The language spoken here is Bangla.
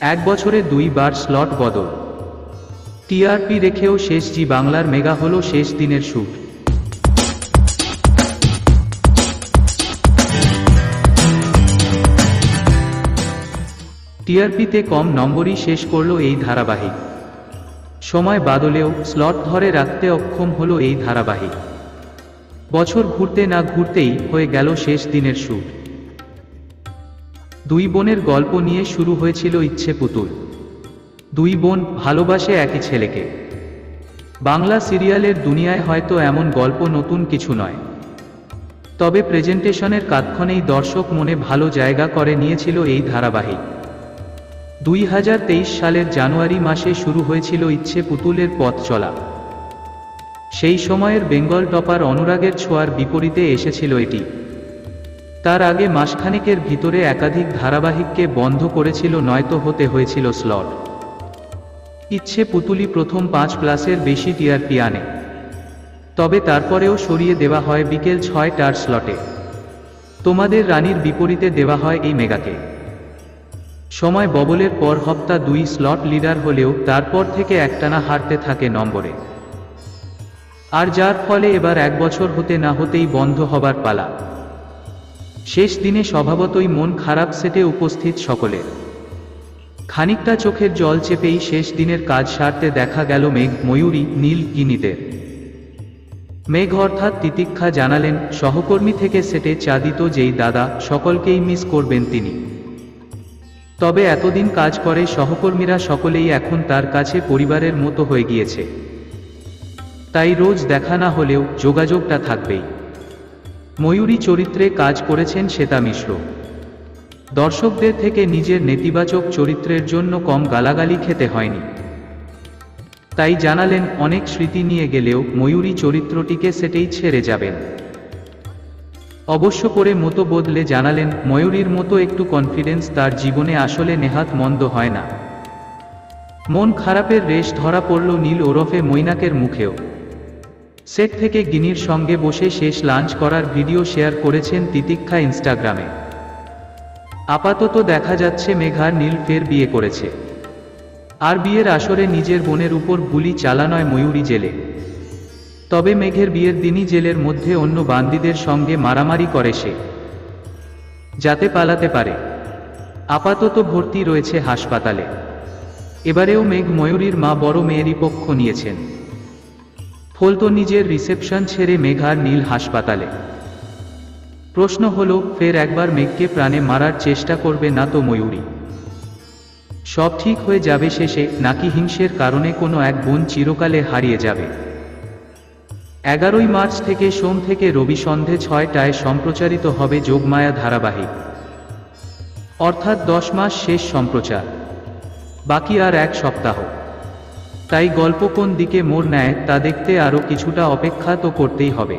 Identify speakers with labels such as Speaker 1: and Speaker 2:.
Speaker 1: এক বছরে দুইবার স্লট বদল। টিআরপি রেখেও শেষ জি বাংলার মেগা হলো শেষ দিনের শুট টিআরপিতে কম নম্বরই শেষ করল এই ধারাবাহিক। সময় বাদলেও স্লট ধরে রাখতে অক্ষম হলো এই ধারাবাহিক। বছর ঘুরতে না ঘুরতেই হয়ে গেল শেষ দিনের শুট দুই বোনের গল্প নিয়ে শুরু হয়েছিল ইচ্ছে পুতুল। দুই বোন ভালোবাসে একই ছেলেকে। বাংলা সিরিয়ালের দুনিয়ায় হয়তো এমন গল্প নতুন কিছু নয়। তবে প্রেজেন্টেশনের কাতক্ষণেই দর্শক মনে ভালো জায়গা করে নিয়েছিল এই ধারাবাহিক। দুই হাজার তেইশ সালের জানুয়ারি মাসে শুরু হয়েছিল ইচ্ছে পুতুলের পথ চলা। সেই সময়ের বেঙ্গল টপার অনুরাগের ছোঁয়ার বিপরীতে এসেছিল এটি। তার আগে মাসখানেকের ভিতরে একাধিক ধারাবাহিককে বন্ধ করেছিল নয়তো হতে হয়েছিল স্লট। ইচ্ছে পুতুলি প্রথম পাঁচ প্লাসের বেশি টিআরপি আনে তবে তারপরেও সরিয়ে দেওয়া হয় বিকেল ছয়টার স্লটে। তোমাদের রানীর বিপরীতে দেওয়া হয় এই মেগাকে। সময় ববলের পর হপ্তা দুই স্লট লিডার হলেও তারপর থেকে একটানা হারতে থাকে নম্বরে। আর যার ফলে এবার এক বছর হতে না হতেই বন্ধ হবার পালা। শেষ দিনে স্বভাবতই মন খারাপ সেটে উপস্থিত সকলের। খানিকটা চোখের জল চেপেই শেষ দিনের কাজ সারতে দেখা গেল মেঘ, ময়ূরী, নীল কিনিদের মেঘ অর্থাৎ তিতিক্ষা জানালেন, সহকর্মী থেকে সেটে চা দিত যেই দাদা, সকলকেই মিস করবেন তিনি। তবে এতদিন কাজ করে সহকর্মীরা সকলেই এখন তার কাছে পরিবারের মতো হয়ে গিয়েছে। তাই রোজ দেখা না হলেও যোগাযোগটা থাকবেই। ময়ূরী চরিত্রে কাজ করেছেন শ্বেতা মিশ্র। দর্শকদের থেকে নিজের নেতিবাচক চরিত্রের জন্য কম গালাগালি খেতে হয়নি। তাই জানালেন, অনেক স্মৃতি নিয়ে গেলেও ময়ূরী চরিত্রটিকে সেটেই ছেড়ে যাবেন। অবশ্য করে মতো বদলে জানালেন, ময়ূরীর মতো একটু কনফিডেন্স তার জীবনে আসলে নেহাত মন্দ হয় না। মন খারাপের রেশ ধরা পড়ল নীল ওরফে মৈনাকের মুখেও। সেট থেকে গিনির সঙ্গে বসে শেষ লাঞ্চ করার ভিডিও শেয়ার করেছেন তিতিক্ষা ইনস্টাগ্রামে। আপাতত দেখা যাচ্ছে মেঘার নীল ফের বিয়ে করেছে। আর বিয়ের আসরে নিজের বোনের উপর গুলি চালানয় ময়ূরী জেলে। তবে মেঘের বিয়ের দিনই জেলের মধ্যে অন্য বান্দিদের সঙ্গে মারামারি করে সে। যাতে পালাতে পারে। আপাতত ভর্তি রয়েছে হাসপাতালে। এবারেও মেঘ ময়ূরীর মা বড় মেয়েরই পক্ষ নিয়েছেন। ফলতো নিজের রিসেপশন ছেড়ে মেঘার নীল হাসপাতালে। প্রশ্ন হলো, ফের একবার মেঘকে প্রাণে মারার চেষ্টা করবে না তো ময়ূরী। সব ঠিক হয়ে যাবে শেষে, নাকি হিংসের কারণে কোনো এক বোন চিরকালে হারিয়ে যাবে। এগারোই মার্চ থেকে সোম থেকে রবি সন্ধে ছয়টায় সম্প্রচারিত হবে যোগমায়া ধারাবাহিক। অর্থাৎ দশ মাস শেষ সম্প্রচার। বাকি আর এক সপ্তাহ। তাই গল্প কোন দিকে মোড় নেয় তা দেখতে আরও কিছুটা অপেক্ষা তো করতেই হবে।